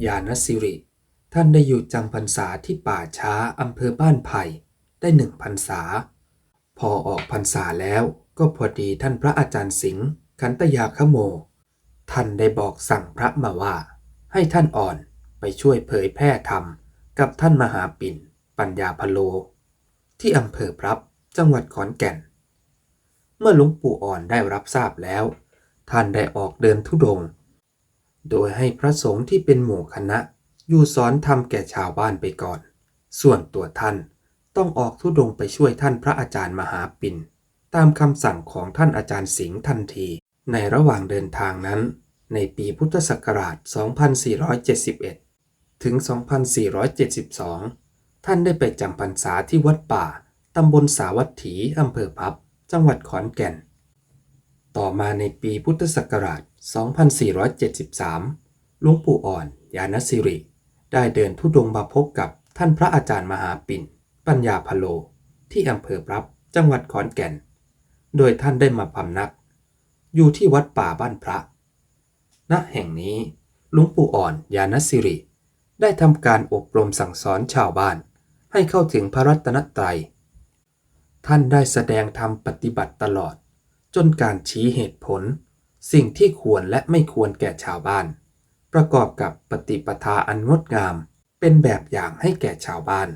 วงปู่อ่อนยานสิริ ท่านได้อยู่จำพรรษาที่ป่าช้าอำเภอบ้านไผ่ได้หนึ่งพรรษา พอออกพรรษาแล้วก็พอดีท่านพระอาจารย์สิงห์ขันตยาขโม ท่านได้บอกสั่งพระมาว่า ให้ท่านอ่อนไปช่วยเผยแพร่ธรรม กับท่านมหาปิ่น ปัญญาพโล ที่อำเภอพรับจังหวัดขอนแก่น เมื่อหลวงปู่อ่อนได้รับทราบแล้ว ท่านได้ออกเดินทุดงค์ โดยให้พระสงฆ์ที่เป็นหมู่คณะ อยู่สอนธรรมแก่ชาวบ้านไปก่อน ส่วนตัวท่านต้องออกทุดงค์ไปช่วยท่านพระอาจารย์มหาปินตามคำสั่งของท่านอาจารย์สิงห์ทันที ในระหว่างเดินทางนั้น ในปีพุทธศักราช 2471 ถึง 2472 ท่านได้ไปจำพรรษาที่วัดป่าตำบลสาวัตถีอำเภอพับ จังหวัดขอนแก่น ต่อมาในปีพุทธศักราช 2473 หลวงปู่อ่อน ยานสิริ ได้เดินทุดงมาพบกับท่านพระอาจารย์มหาปิ่น ปัญญาพโล ที่อำเภอรับจังหวัดขอนแก่น โดยท่านได้มาพำนัก อยู่ที่วัดป่าบ้านพระ ณ แห่งนี้หลวงปู่อ่อน ยานสิริ ได้ทำการอบรมสั่งสอนชาวบ้าน ให้เข้าถึงพระรัตนตรัย ท่านได้แสดงธรรมปฏิบัติตลอด จนการชี้เหตุผล สิ่งที่ควรและไม่ควรแก่ชาวบ้าน ประกอบกับปฏิปทาอันงดงาม เป็นแบบอย่างให้แก่ชาวบ้าน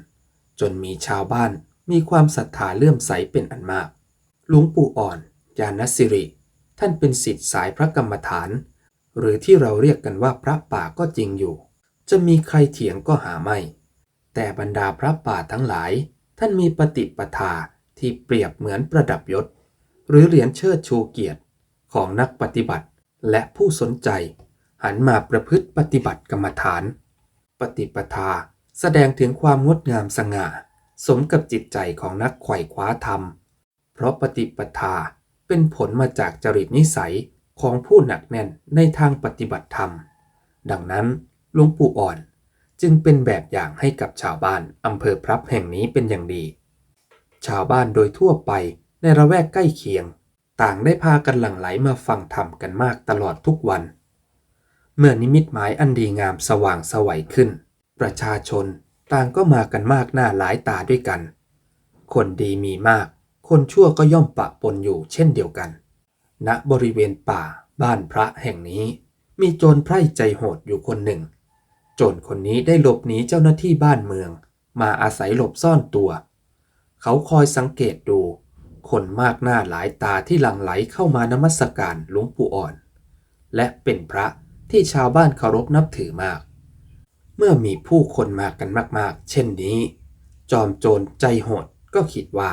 จนมีชาวบ้านมีความศรัทธาเลื่อมใสเป็นอันมาก หลวงปู่อ่อนยานสิริ ท่านเป็นสิทธิ์สายพระกรรมฐาน หรือที่เราเรียกกันว่าพระป่าก็จริงอยู่ จะมีใครเถียงก็หาไม่ แต่บรรดาพระป่าทั้งหลาย ท่านมีปฏิปทาที่เปรียบเหมือนประดับยศ หรือเหรียญเชิดชูเกียรติ ของนักปฏิบัติและผู้สนใจ หันมาประพฤติปฏิบัติกรรมฐาน ปฏิปทาแสดงถึงความงดงามสง่า สมกับจิตใจของนักไขว่คว้าธรรม เพราะปฏิปทาเป็นผลมาจากจริตนิสัยของผู้หนักแน่นในทางปฏิบัติธรรม ดังนั้นหลวงปู่อ่อนจึงเป็นแบบอย่างให้กับชาวบ้านอำเภอพรับแห่งนี้เป็นอย่างดี ชาวบ้านโดยทั่วไปในระแวกใกล้เคียง ต่างได้พากันหลั่งไหลมาฟังธรรมกันมากตลอดทุกวัน เมื่อนิมิตหมายอันดีงามสว่างสวัยขึ้น ประชาชนต่างก็มากันมากหน้าหลายตาด้วยกัน คนดีมีมาก คนชั่วก็ย่อมปะปนอยู่เช่นเดียวกัน ณบริเวณป่าบ้านพระแห่งนี้ มีโจรไพร่ใจโหดอยู่คนหนึ่ง โจรคนนี้ได้หลบหนีเจ้าหน้าที่บ้านเมือง มาอาศัยหลบซ่อนตัว เขาคอยสังเกตดู คนมากหน้าหลายตาที่หลั่งไหลเข้ามานมัสการหลวงปู่อ่อน และเป็นพระที่ชาวบ้านเคารพนับถือมาก เมื่อมีผู้คนมากันมากๆ เช่นนี้ จอมโจรใจโหดก็คิดว่า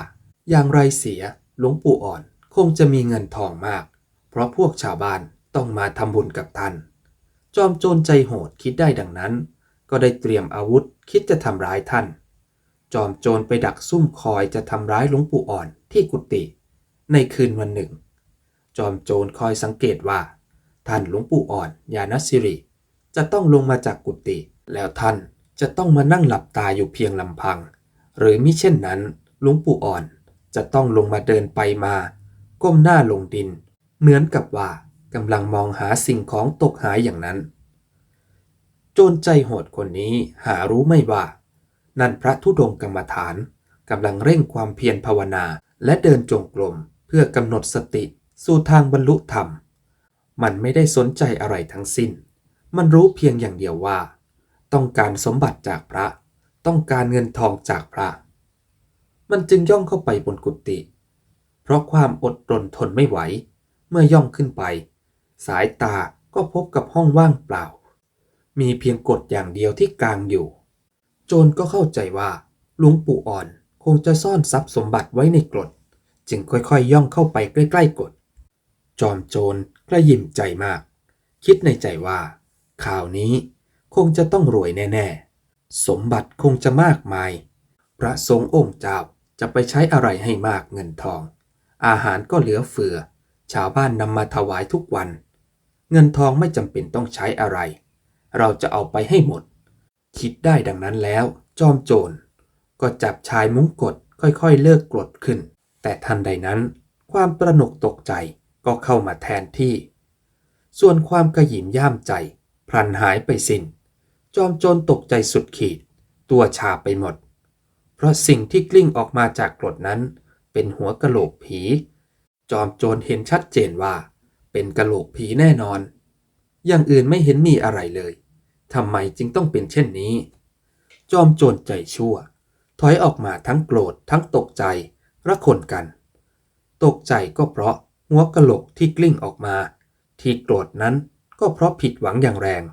อย่างไรเสียหลวงปู่อ่อนคงจะมีเงินทองมาก เพราะพวกชาวบ้านต้องมาทำบุญกับท่าน จอมโจรใจโหดคิดได้ดังนั้น ก็ได้เตรียมอาวุธคิดจะทำร้ายท่าน จอมโจรไปดักซุ่มคอยจะทำร้ายหลวงปู่อ่อนที่กุฏิในคืนวันหนึ่ง จอมโจรคอยสังเกตว่า ท่านหลวงปู่อ่อนยานสิริ จะต้องลงมาจากกุฏิแล้วท่านจะต้องมานั่งหลับตาอยู่เพียงลำพัง หรือมิเช่นนั้นหลวงปู่อ่อนจะต้องลงมาเดินไปมา ก้มหน้าลงดิน เหมือนกับว่ากำลังมองหาสิ่งของตกหายอย่างนั้น โจรใจโหดคนนี้หารู้ไม่ว่า นั่นพระธุดงกรรมฐานกำลังเร่งความเพียรภาวนาและเดินจงกรมเพื่อกำหนดสติสู่ทางบรรลุธรรม มันไม่ได้สนใจอะไรทั้งสิ้น มันรู้เพียงอย่างเดียวว่า ต้องการสมบัติจากพระ ต้องการเงินทองจากพระ มันจึงย่องเข้าไปบนกุฏิเพราะความอดรนทนไม่ไหว เมื่อย่องขึ้นไป สายตาก็พบกับห้องว่างเปล่า มีเพียงกฎอย่างเดียวที่กลางอยู่ จรก็เข้าใจว่าหลวงปู่อ่อนคงจะซ่อนทรัพย์สมบัติไว้ในกรด จึงค่อยๆย่องเข้าไปใกล้ๆกฎจอมโจรกระยิมใจมาก คิดในใจว่าข่าวนี้คงจะต้องรวยแน่ๆ สมบัติคงจะมากมาย พระสงฆ์องค์เจ้าจะไปใช้อะไรให้มากเงินทอง อาหารก็เหลือเฟือ ชาวบ้านนำมาถวายทุกวัน เงินทองไม่จำเป็นต้องใช้อะไร เราจะเอาไปให้หมด คิดได้ดังนั้นแล้ว จอมโจรก็จับชายมุ้งกดค่อยๆ เลิกกรดขึ้น แต่ทันใดนั้น ความตระหนกตกใจก็เข้ามาแทนที่ ส่วนความกระหยิมย่ามใจพพลันหายไปสิน้น จอมโจรตกใจสุดขีด ตัวชาไปหมด เพราะสิ่งที่กลิ้งออกมาจากกรดนั้น เป็นหัวกะโหลกผี จอมโจรเห็นชัดเจนว่า เป็นกะโหลกผีแน่นอน อย่างอื่นไม่เห็นมีอะไรเลย ทำไมจึงต้องเป็นเช่นนี้ จอมโจรใจชั่ว ถอยออกมาทั้งโกรธทั้งตกใจระคนกัน ตกใจก็เพราะหัวกะโหลกที่กลิ้งออกมา ที่โกรธนั้นก็เพราะผิดหวังอย่างแรง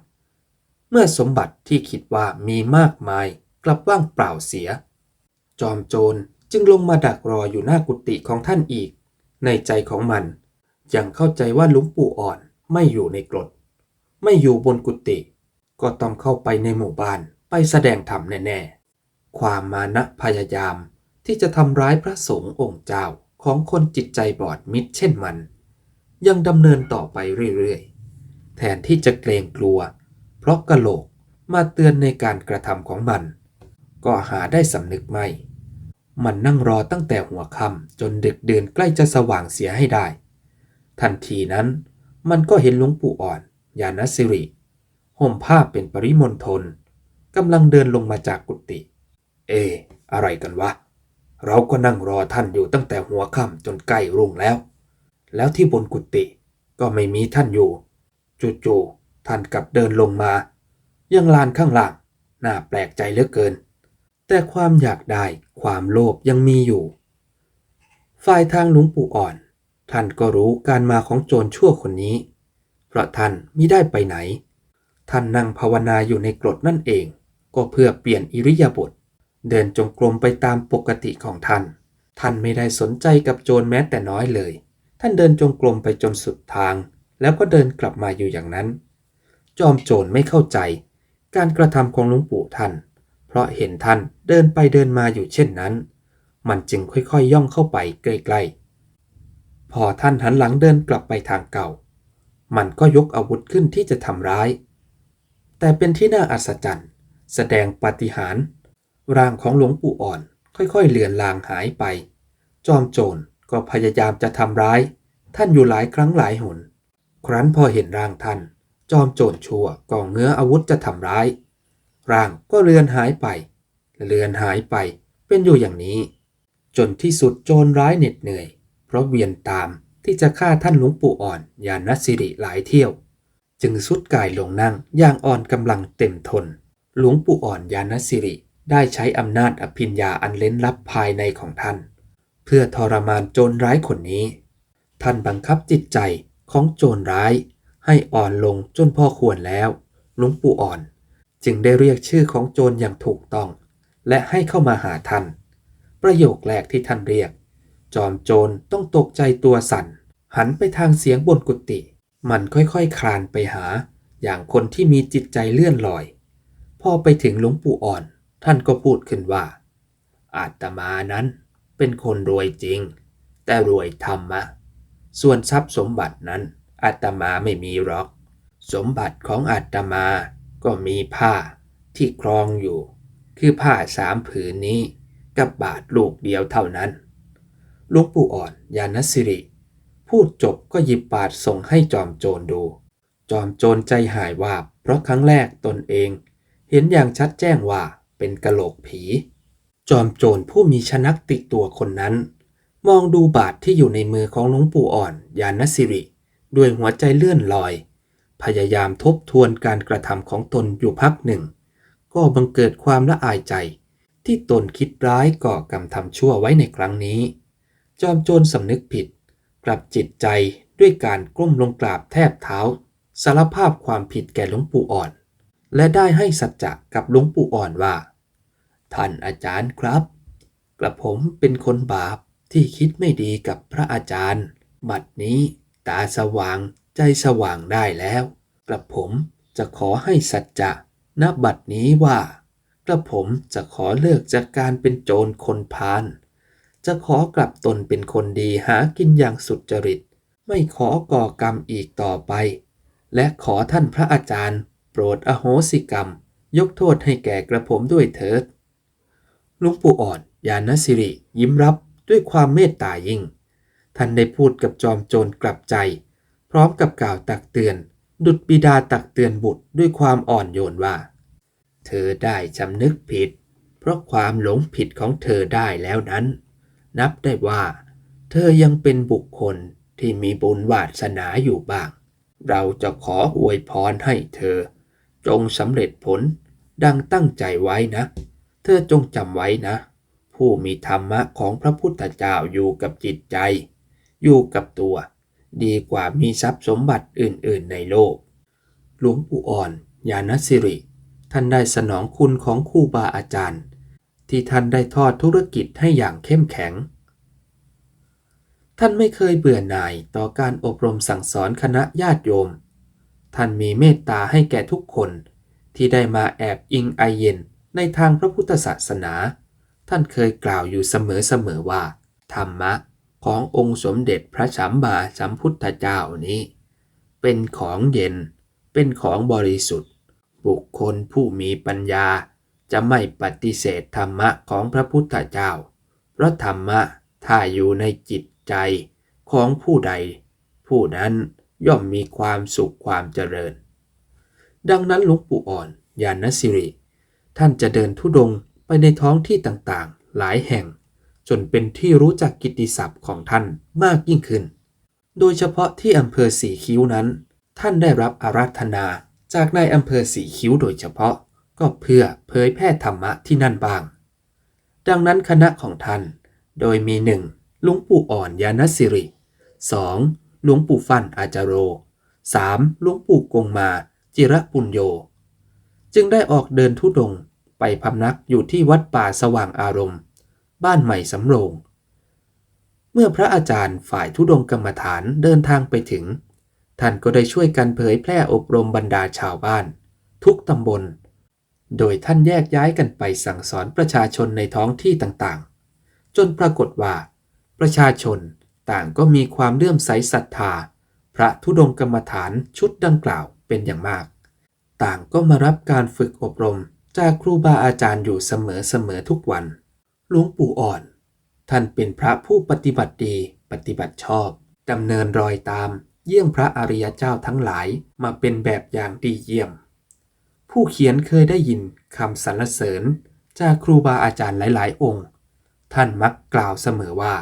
เมื่อสมบัติที่คิดว่ามีมากมายกลับว่างเปล่าเสีย จอมโจรจึงลงมาดักรออยู่หน้ากุฏิของท่านอีก ในใจของมันยังเข้าใจว่าลุงปู่อ่อนไม่อยู่ในกรด ไม่อยู่บนกุฏิ ก็ต้องเข้าไปในหมู่บ้านไปแสดงธรรมแน่ๆ ความมานะพยายามที่จะทำร้ายพระสงฆ์องค์เจ้าของคนจิตใจบอดมิดเช่นมัน ยังดำเนินต่อไปเรื่อยๆ แทนที่จะเกรงกลัว เพราะกะโหลกมาเตือนในการกระทำของมัน ก็หาได้สำนึกไม่ มันนั่งรอตั้งแต่หัวค่ำจนดึกเดือนใกล้จะสว่างเสียให้ได้ ทันทีนั้นมันก็เห็นหลวงปู่อ่อน ยานสิริ ห่มผ้าเป็นปริมณฑลกำลังเดินลงมาจากกุฏิเอ อะไรกันวะ เราก็นั่งรอท่านอยู่ตั้งแต่หัวค่ำจนใกล้รุ่งแล้ว แล้วที่บนกุฏิก็ไม่มีท่านอยู่จู่ๆท่านกลับเดินลงมา ยังลานข้างล่าง น่าแปลกใจเหลือเกิน แต่ความอยากได้ความโลภยังมีอยู่ ฝ่ายทางหลวงปู่อ่อน ท่านก็รู้การมาของโจรชั่วคนนี้ เพราะท่านมิได้ไปไหน ท่านนั่งภาวนาอยู่ในกรดนั่นเอง ก็เพื่อเปลี่ยนอิริยาบถเดินจงกรมไปตามปกติของท่าน ท่านไม่ได้สนใจกับโจรแม้แต่น้อยเลย ท่านเดินจงกรมไปจนสุดทาง แล้วก็เดินกลับมาอยู่อย่างนั้น จอมโจรไม่เข้าใจ การกระทำของหลวงปู่ท่าน เพราะเห็นท่านเดินไปเดินมาอยู่เช่นนั้น มันจึงค่อยๆย่องเข้าไปใกล้ๆ พอท่านหันหลังเดินกลับไปทางเก่า มันก็ยกอาวุธขึ้นที่จะทำร้าย แต่เป็นที่น่าอัศจรรย์ แสดงปาฏิหาริย์ร่างของหลวงปู่อ่อนค่อยๆเลือนลางหายไป จอมโจรก็พยายามจะทำร้าย ท่านอยู่หลายครั้งหลายหน ครั้นพอเห็นร่างท่าน จอมโจรชั่วก็เงื้ออาวุธจะทำร้าย ร่างก็เลือนหายไป เลือนหายไป เป็นอยู่อย่างนี้ จนที่สุดโจรร้ายเหน็ดเหนื่อย เพราะเวียนตามที่จะฆ่าท่านหลวงปู่อ่อนยานสิริหลายเที่ยว จึงสุดกายลงนั่งอย่างอ่อนกำลังเต็มทน หลวงปู่อ่อนยานสิริได้ใช้อำนาจอภิญญาอันเล้นลับภายในของท่าน เพื่อทรมานโจรร้ายคนนี้ ท่านบังคับจิตใจของโจรร้าย ให้อ่อนลงจนพอควรแล้ว หลวงปู่อ่อน จึงได้เรียกชื่อของโจรอย่างถูกต้อง และให้เข้ามาหาท่าน ประโยคแรกที่ท่านเรียก จอมโจรต้องตกใจตัวสั่นหันไปทางเสียงบนกุฏิ มันค่อยๆคคลานไปหา อย่างคนที่มีจิตใจเลื่อนลอย พอไปถึงหลวงปู่อ่อน ท่านก็พูดขึ้นว่า อาตมานั้นเป็นคนรวยจริง แต่รวยธรรมะ ส่วนทรัพย์สมบัตินั้นอาตมาไม่มีหรอก สมบัติของอาตมาก็มีผ้าที่ครองอยู่ คือผ้าสามผืนนี้กับบาทลูกเดียวเท่านั้นหลวงปู่อ่อนยานสิริ พูดจบก็หยิบบาทส่งให้จอมโจรดู จอมโจรใจหายวาบ เพราะครั้งแรกตนเอง เห็นอย่างชัดแจ้งว่าเป็นกะโหลกผี จอมโจรผู้มีชนักติดตัวคนนั้น มองดูบาทที่อยู่ในมือของหลวงปู่อ่อนยานสิริ ด้วยหัวใจเลื่อนลอย พยายามทบทวนการกระทำของตนอยู่พักหนึ่ง ก็บังเกิดความละอายใจ ที่ตนคิดร้ายก่อกรรมทำชั่วไว้ในครั้งนี้ จอมโจรสำนึกผิด กลับจิตใจด้วยการก้มลงกราบแทบเท้า สารภาพความผิดแก่หลวงปู่อ่อน และได้ให้สัจจะกับหลวงปู่อ่อนว่า ท่านอาจารย์ครับ กระผมเป็นคนบาปที่คิดไม่ดีกับพระอาจารย์ บัดนี้ตาสว่างใจสว่างได้แล้ว กระผมจะขอให้สัจจะณบัดนี้ว่า กระผมจะขอเลิกจากการเป็นโจรคนพาล จะขอกลับตนเป็นคนดีหากินอย่างสุจริต ไม่ขอก่อกรรมอีกต่อไป และขอท่านพระอาจารย์ โปรดอโหสิกรรม ยกโทษให้แก่กระผมด้วยเถิดหลวงปู่อ่อนยานสิริ ยิ้มรับด้วยความเมตตายิ่ง ท่านได้พูดกับจอมโจรกลับใจ พร้อมกับกล่าวตักเตือน ดุจบิดาตักเตือนบุตรด้วยความอ่อนโยนว่า เธอได้จำนึกผิด เพราะความหลงผิดของเธอได้แล้วนั้น นับได้ว่า เธอยังเป็นบุคคลที่มีบุญวาสนาอยู่บ้าง เราจะขออวยพรให้เธอ จงสำเร็จผลดังตั้งใจไว้นะ เธอจงจำไว้นะ ผู้มีธรรมะของพระพุทธเจ้าอยู่กับจิตใจ อยู่กับตัว ดีกว่ามีทรัพย์สมบัติอื่น ๆ ในโลก หลวงปู่อ่อนยานสิริ ท่านได้สนองคุณของครูบาอาจารย์ ที่ท่านได้ทอดธุรกิจให้อย่างเข้มแข็ง ท่านไม่เคยเบื่อหน่ายต่อการอบรมสั่งสอนคณะญาติโยม ท่านมีเมตตาให้แก่ทุกคนที่ได้มาแอบอิงไอเย็นในทางพระพุทธศาสนา ท่านเคยกล่าวอยู่เสมอๆว่า ธรรมะขององค์สมเด็จพระสัมมาสัมพุทธเจ้านี้ เป็นของเย็น เป็นของบริสุทธิ์ บุคคลผู้มีปัญญา จะไม่ปฏิเสธธรรมะของพระพุทธเจ้า เพราะธรรมะถ้าอยู่ในจิตใจของผู้ใด ผู้นั้นย่อมมีความสุขความเจริญ ดังนั้นหลวงปู่อ่อนยานสิริ ท่านจะเดินทุดงไปในท้องที่ต่างๆ หลายแห่ง จนเป็นที่รู้จักกิตติศัพท์ของท่านมากยิ่งขึ้น โดยเฉพาะที่อำเภอสีคิ้วนั้น ท่านได้รับอาราธนาจากนายอำเภอสีคิ้วโดยเฉพาะ ก็เพื่อเผยแพร่ธรรมะที่นั่นบ้าง ดังนั้นคณะของท่าน โดยมีหนึ่งหลวงปู่อ่อนยานสิริ 2. หลวงปู่ฟันอาจารโร 3. หลวงปู่กงมาจิระปุญโย จึงได้ออกเดินทุดงค์ไปพำนักอยู่ที่วัดป่าสว่างอารมณ์ บ้านใหม่สำโรง เมื่อพระอาจารย์ฝ่ายทุดงค์กรรมฐานเดินทางไปถึง ท่านก็ได้ช่วยกันเผยแพร่อบรมบรรดาชาวบ้าน ทุกตำบล โดยท่านแยกย้ายกันไปสั่งสอนประชาชนในท้องที่ต่างๆ จนปรากฏว่า ประชาชนต่างก็มีความเลื่อมใสศรัทธา พระธุดงค์กรรมฐานชุดดังกล่าวเป็นอย่างมาก ต่างก็มารับการฝึกอบรมจากครูบาอาจารย์อยู่เสมอๆทุกวัน หลวงปู่อ่อน ท่านเป็นพระผู้ปฏิบัติดีปฏิบัติชอบดำเนินรอยตาม เยี่ยงพระอริยเจ้าทั้งหลายมาเป็นแบบอย่างดีเยี่ยม ผู้เขียนเคยได้ยินคำสรรเสริญจากครูบาอาจารย์หลาย ๆ องค์ ท่านมักกล่าวเสมอว่า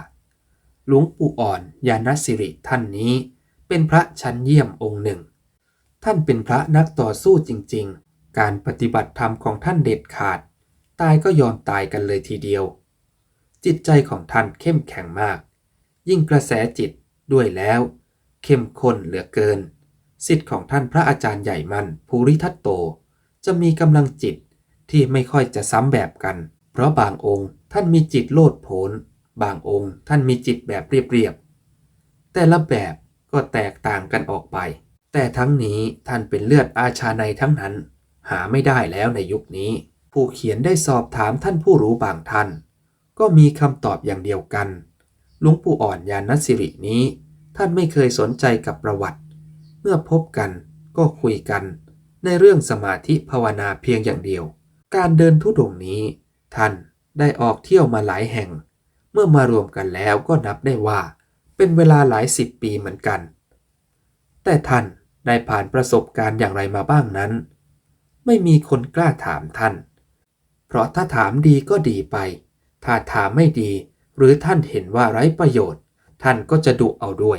หลวงปู่อ่อนยานสิริท่านนี้ เป็นพระชั้นเยี่ยมองค์หนึ่ง ท่านเป็นพระนักต่อสู้จริง ๆ การปฏิบัติธรรมของท่านเด็ดขาด ตายก็ยอมตายกันเลยทีเดียว จิตใจของท่านเข้มแข็งมาก ยิ่งกระแสจิตด้วยแล้ว เข้มข้นเหลือเกินสิทธิ์ของท่านพระอาจารย์ใหญ่มันภูริทัตโต จะมีกำลังจิตที่ไม่ค่อยจะซ้ำแบบกัน เพราะบางองค์ท่านมีจิตโลดโผน บางองค์ท่านมีจิตแบบเรียบๆ แต่ละแบบก็แตกต่างกันออกไป แต่ทั้งนี้ท่านเป็นเลือดอาชาในทั้งนั้น หาไม่ได้แล้วในยุคนี้ ผู้เขียนได้สอบถามท่านผู้รู้บางท่าน ก็มีคำตอบอย่างเดียวกัน หลวงปู่อ่อนยานสิรินี้ ท่านไม่เคยสนใจกับประวัติ เมื่อพบกันก็คุยกัน ในเรื่องสมาธิภาวนาเพียงอย่างเดียว การเดินทุดงค์นี้ ท่านได้ออกเที่ยวมาหลายแห่ง เมื่อมารวมกันแล้วก็นับได้ว่า เป็นเวลาหลายสิบปีเหมือนกัน แต่ท่านได้ผ่านประสบการณ์อย่างไรมาบ้างนั้น ไม่มีคนกล้าถามท่าน เพราะถ้าถามดีก็ดีไป ถ้าถามไม่ดี หรือท่านเห็นว่าไร้ประโยชน์ ท่านก็จะดุเอาด้วย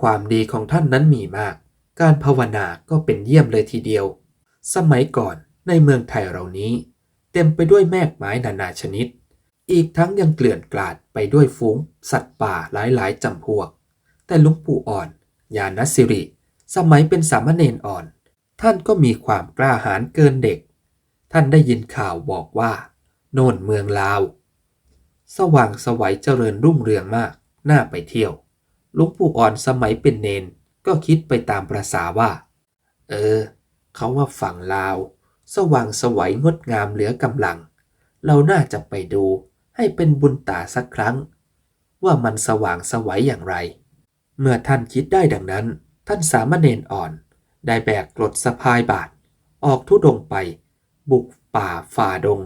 ความดีของท่านนั้นมีมาก การภาวนาก็เป็นเยี่ยมเลยทีเดียว สมัยก่อนในเมืองไทยเรานี้ เต็มไปด้วยแมกไม้นานาชนิด อีกทั้งยังเกลื่อนกลาดไปด้วยฝูงสัตว์ป่าหลายๆจำพวก แต่ลุงปู่อ่อนยานสิริ สมัยเป็นสามเณรอ่อน ท่านก็มีความกล้าหาญเกินเด็ก ท่านได้ยินข่าวบอกว่า โน่นเมืองลาว สว่างสวัยเจริญรุ่งเรืองมาก น่าไปเที่ยวลวงปู่อ่อนสมัยเป็นเนนก็คิดไปตามประษาว่า เออ เขาว่าฝั่งลาว สว่างสวัยงดงามเหลือกำลัง เราน่าจะไปดูให้เป็นบุญตาสักครั้ง ว่ามันสว่างสวัยอย่างไร เมื่อท่านคิดได้ดังนั้น ท่านสามเณรอ่อน ได้แบกกรดสะพายบาท ออกทุดงไป บุกป่าฝ่าดง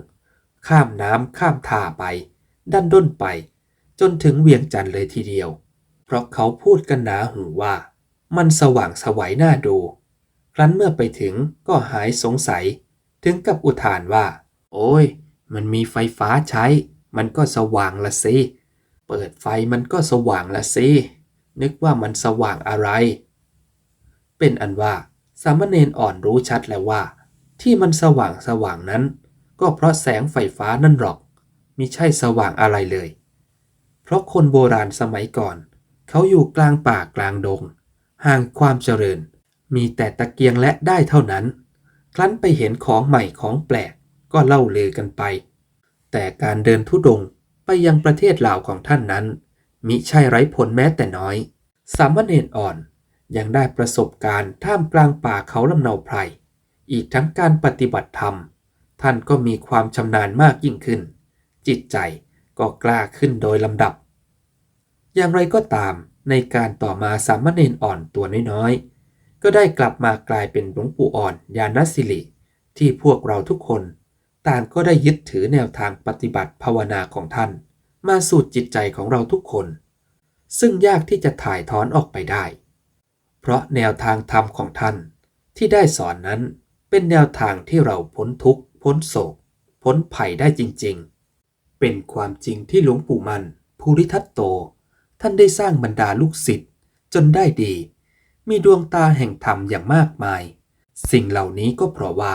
ข้ามน้ำข้ามท่าไป ดันด้นไป จนถึงเวียงจันทร์เลยทีเดียว เพราะเขาพูดกันหนาหูว่า มันสว่างสวัยน่าดู รั้นเมื่อไปถึงก็หายสงสัย ถึงกับอุทานว่า โอ้ย มันมีไฟฟ้าใช้ มันก็สว่างละสิ เปิดไฟมันก็สว่างละสิ นึกว่ามันสว่างอะไร เป็นอันว่า สามเณรอ่อนรู้ชัดแล้วว่า ที่มันสว่างสว่างนั้น ก็เพราะแสงไฟฟ้านั่นหรอกมิใช่สว่างอะไรเลย เพราะคนโบราณสมัยก่อน เขาอยู่กลางป่ากลางดง ห่างความเจริญ มีแต่ตะเกียงและได้เท่านั้น ครั้นไปเห็นของใหม่ของแปลกก็เล่าลือกันไป แต่การเดินทุดงไปยังประเทศลาวของท่านนั้น มิใช่ไร้ผลแม้แต่น้อย สามเณรอ่อนยังได้ประสบการณ์ท่ามกลางป่าเขาลำเนาไพร อีกทั้งการปฏิบัติธรรม ท่านก็มีความชำนาญมากยิ่งขึ้น จิตใจก็กล้าขึ้นโดยลำดับ อย่างไรก็ตามในการต่อมาสามเณรอ่อนตัวน้อยๆ ก็ได้กลับมากลายเป็นหลวงปู่อ่อนยานสิริที่พวกเราทุกคน ต่างก็ได้ยึดถือแนวทางปฏิบัติภาวนาของท่าน มาสู่จิตใจของเราทุกคน ซึ่งยากที่จะถ่ายถอนออกไปได้ เพราะแนวทางธรรมของท่าน ที่ได้สอนนั้นเป็นแนวทางที่เราพ้นทุกข์ พ้นโศก พ้นภัยได้จริง ๆ เป็นความจริงที่หลวงปู่มันภูริทัตโต ท่านได้สร้างบรรดาลูกศิษย์จนได้ดี มีดวงตาแห่งธรรมอย่างมากมาย สิ่งเหล่านี้ก็เพราะว่า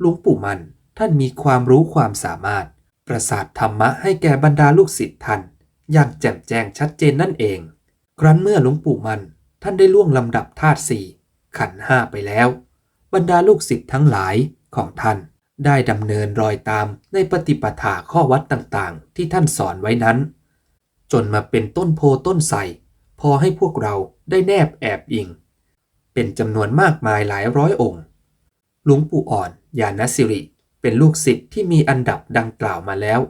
หลวงปู่มันท่านมีความรู้ความสามารถ ประสาทธรรมะให้แก่บรรดาลูกศิษย์ท่าน อย่างแจ่มแจ้งชัดเจนนั่นเอง ครั้นเมื่อหลวงปู่มันท่านได้ล่วงลำดับธาตุสี่ขันห้าไปแล้ว บรรดาลูกศิษย์ทั้งหลายของท่านได้ดำเนินรอยตามในปฏิปทาข้อวัดต่างๆ ที่ท่านสอนไว้นั้น จนมาเป็นต้นโพต้นไทรพอให้พวกเราได้แนบแอบอิง เป็นจำนวนมากมายหลายร้อยองค์ หลวงปู่อ่อนยานสิริ เป็นลูกศิษย์ที่มีอันดับดังกล่าวมาแล้ว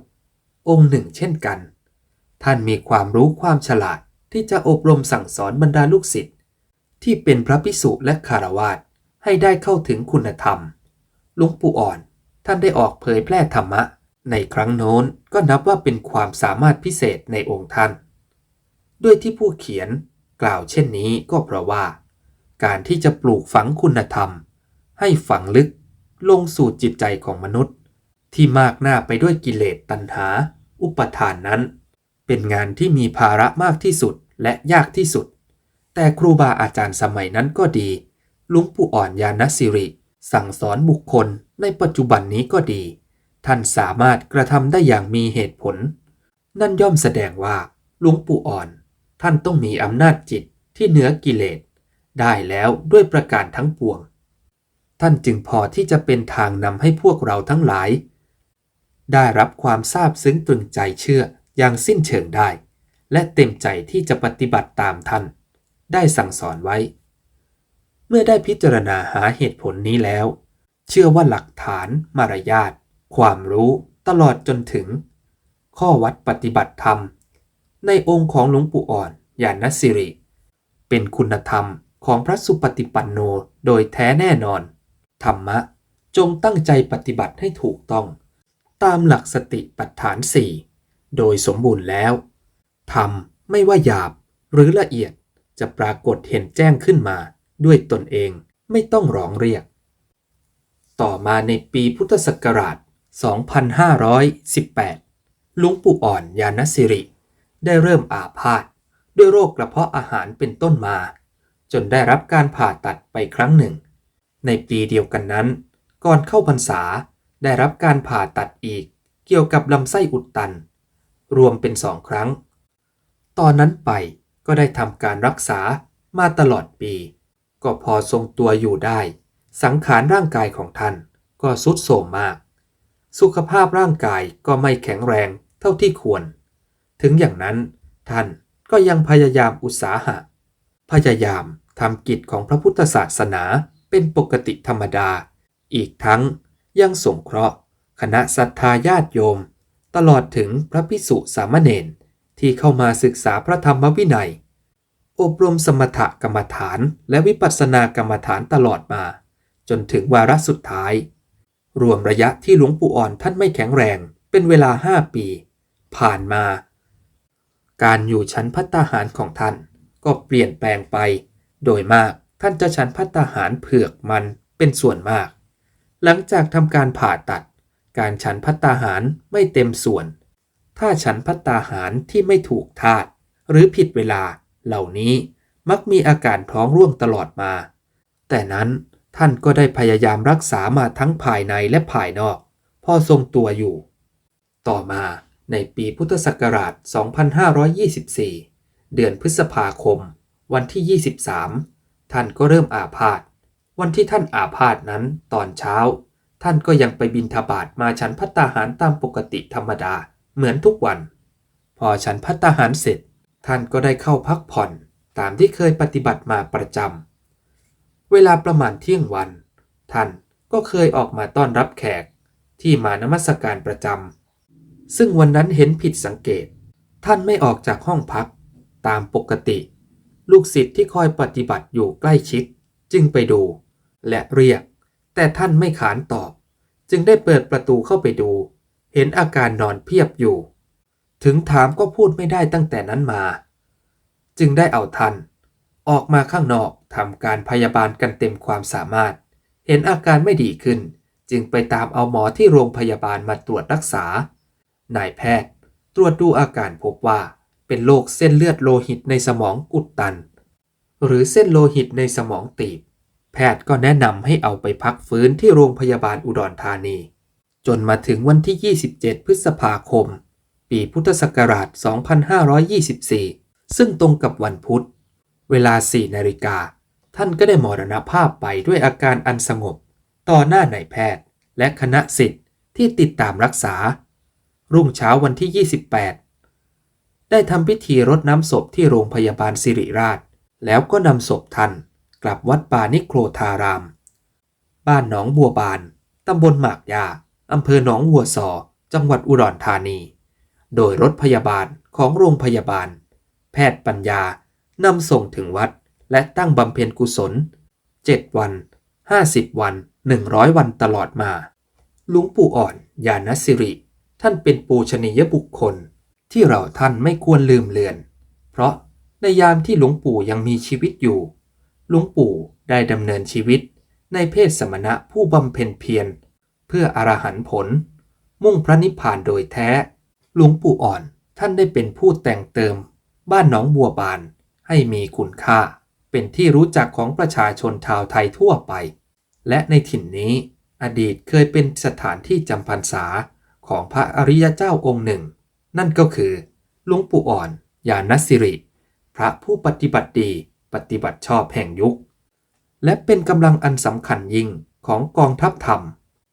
องค์หนึ่งเช่นกัน ท่านมีความรู้ความฉลาดที่จะอบรมสั่งสอนบรรดาลูกศิษย์ที่เป็นพระภิกษุและคารวาสให้ได้เข้าถึงคุณธรรม หลวงปู่อ่อนท่านได้ออกเผยแพร่ธรรมะ ในครั้งโน้นก็นับว่าเป็นความสามารถพิเศษในองค์ท่าน ด้วยที่ผู้เขียนกล่าวเช่นนี้ก็เพราะว่า การที่จะปลูกฝังคุณธรรม ให้ฝังลึกลงสู่จิตใจของมนุษย์ ที่มากหน้าไปด้วยกิเลสตัณหา อุปทานนั้น เป็นงานที่มีภาระมากที่สุดและยากที่สุด แต่ครูบาอาจารย์สมัยนั้นก็ดีลวงปู่อ่อนยานสิริ สั่งสอนบุคคลในปัจจุบันนี้ก็ดี ท่านสามารถกระทำได้อย่างมีเหตุผล นั่นย่อมแสดงว่าลวงปู่อ่อน ท่านต้องมีอำนาจจิตที่เหนือกิเลส ได้แล้วด้วยประการทั้งปวง ท่านจึงพอที่จะเป็นทางนำให้พวกเราทั้งหลาย ได้รับความซาบซึ้งตรึงใจเชื่ออย่างสิ้นเชิงได้ และเต็มใจที่จะปฏิบัติตามท่าน ได้สั่งสอนไว้ เมื่อได้พิจารณาหาเหตุผลนี้แล้ว เชื่อว่าหลักฐาน มารยาทความรู้ตลอดจนถึง ข้อวัดปฏิบัติธรรม ในองค์ของหลวงปู่อ่อนยานสิริ เป็นคุณธรรม ของพระสุปฏิปันโนโดยแท้แน่นอน ธรรมะจงตั้งใจปฏิบัติให้ถูกต้อง ตามหลักสติปัฏฐานสี่โดยสมบูรณ์แล้วธรรมไม่ว่าหยาบหรือละเอียดจะปรากฏเห็นแจ้งขึ้นมาด้วยตนเองไม่ต้องร้องเรียก ต่อมาในปีพุทธศักราช 2518 หลวงปู่อ่อนยานสิริ ได้เริ่มอาพาธด้วยโรคกระเพาะอาหารเป็นต้นมา จนได้รับการผ่าตัดไปครั้งหนึ่ง ในปีเดียวกันนั้น ก่อนเข้าพรรษาได้รับการผ่าตัดอีก เกี่ยวกับลำไส้อุดตัน รวมเป็นสองครั้ง ตอนนั้นไปก็ได้ทำการรักษามาตลอดปี ก็พอทรงตัวอยู่ได้ สังขารร่างกายของท่านก็สุดโทรมมาก สุขภาพร่างกายก็ไม่แข็งแรงเท่าที่ควร ถึงอย่างนั้นท่านก็ยังพยายามอุตสาหะ พยายามทำกิจของพระพุทธศาสนาเป็นปกติธรรมดา อีกทั้งยังสงเคราะห์ คณะศรัทธาญาติโยม ตลอดถึงพระพิสุสามเณรที่เข้ามาศึกษาพระธรรมวินัย อบรมสมถกรรมฐานและวิปัสสนากรรมฐานตลอดมา จนถึงวาระสุดท้าย รวมระยะที่หลวงปู่อ่อนท่านไม่แข็งแรงเป็นเวลาห้าปี ผ่านมา การอยู่ชั้นพัตตาหารของท่าน ก็เปลี่ยนแปลงไป โดยมากท่านจะฉันพัตาหารเผือกมันเป็นส่วนมาก หลังจากทำการผ่าตัด การฉันพัตาหารไม่เต็มส่วน ถ้าฉันพัตตาหารที่ไม่ถูกธาตุหรือผิดเวลาเหล่านี้มักมีอาการท้องร่วงตลอดมา แต่นั้นท่านก็ได้พยายามรักษามาทั้งภายในและภายนอก พอทรงตัวอยู่ ต่อมาในปีพุทธศักราช 2524 เดือนพฤษภาคม วันที่ 23 ท่านก็เริ่มอาพาธ วันที่ท่านอาพาธนั้นตอนเช้า ท่านก็ยังไปบินทบาทมาฉันพัตตาหารตามปกติธรรมดาเหมือนทุกวัน พอฉันพัตตาหารเสร็จ ท่านก็ได้เข้าพักผ่อนตามที่เคยปฏิบัติมาประจำ เวลาประมาณเที่ยงวัน ท่านก็เคยออกมาต้อนรับแขกที่มานมัสการประจำซึ่งวันนั้นเห็นผิดสังเกต ท่านไม่ออกจากห้องพัก ตามปกติ ลูกศิษย์ที่คอยปฏิบัติอยู่ใกล้ชิด จึงไปดู และเรียก แต่ท่านไม่ขานตอบ จึงได้เปิดประตูเข้าไปดู เห็นอาการนอนเพียบอยู่ ถึงถามก็พูดไม่ได้ตั้งแต่นั้นมา จึงได้เอาท่านออกมาข้างนอกทำการพยาบาลกันเต็มความสามารถ เห็นอาการไม่ดีขึ้น จึงไปตามเอาหมอที่โรงพยาบาลมาตรวจรักษา นายแพทย์ตรวจดูอาการพบว่า เป็นโรคเส้นเลือดโลหิตในสมองอุดตัน หรือเส้นโลหิตในสมองตีบ แพทย์ก็แนะนำให้เอาไปพักฟื้นที่โรงพยาบาลอุดรธานี จนมาถึงวันที่ 27 พฤษภาคม ปีพุทธศักราช 2524 ซึ่งตรงกับวันพุธ เวลา 4 นาฬิกา ท่านก็ได้มรณภาพไปด้วยอาการอันสงบ ต่อหน้านายแพทย์และคณะสิทธิ์ที่ติดตามรักษา รุ่งเช้าวันที่ 28 ได้ทำพิธีรดน้ำศพที่โรงพยาบาลสิริราช แล้วก็นำศพท่านกลับวัดป่านิโครธาราม บ้านหนองบัวบาน ตำบลหมากยา อำเภอหนองวัวซอ จังหวัดอุดรธานี โดยรถพยาบาลของโรงพยาบาล แพทย์ปัญญานำส่งถึงวัดและตั้งบำเพ็ญกุศล 7 วัน 50 วัน 100 วันตลอดมา หลวงปู่อ่อนยานสิริ ท่านเป็นปูชนียบุคคล ที่เราท่านไม่ควรลืมเลือน เพราะในยามที่หลวงปู่ยังมีชีวิตอยู่ หลวงปู่ได้ดำเนินชีวิตในเพศสมณะผู้บำเพ็ญเพียร เพื่ออรหันผล มุ่งพระนิพพานโดยแท้ หลวงปู่อ่อนท่านได้เป็นผู้แต่งเติม บ้านหนองบัวบานให้มีคุณค่า เป็นที่รู้จักของประชาชนชาวไทยทั่วไป และในถิ่นนี้อดีตเคยเป็นสถานที่จำพรรษาของพระอริยเจ้าองค์หนึ่ง นั่นก็คือหลวงปู่อ่อนยานสิริ พระผู้ปฏิบัติดีปฏิบัติชอบแห่งยุค และเป็นกำลังอันสำคัญยิ่งของกองทัพธรรม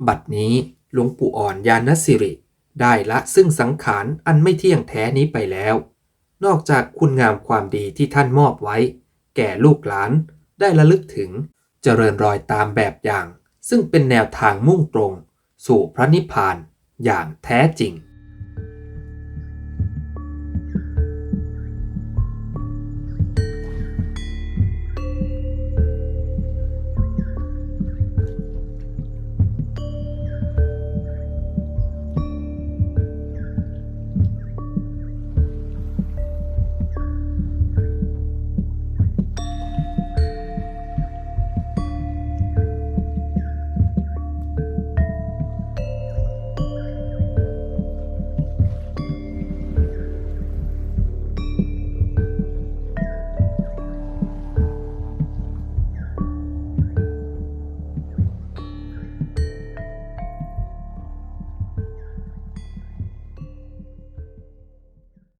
บัดนี้หลวงปู่อ่อนยานสิริ ได้ละซึ่งสังขารอันไม่เที่ยงแท้นี้ไปแล้ว นอกจากคุณงามความดีที่ท่านมอบไว้ แก่ลูกหลานได้ระลึกถึงเจริญรอยตามแบบอย่าง ซึ่งเป็นแนวทางมุ่งตรง สู่พระนิพพานอย่างแท้จริง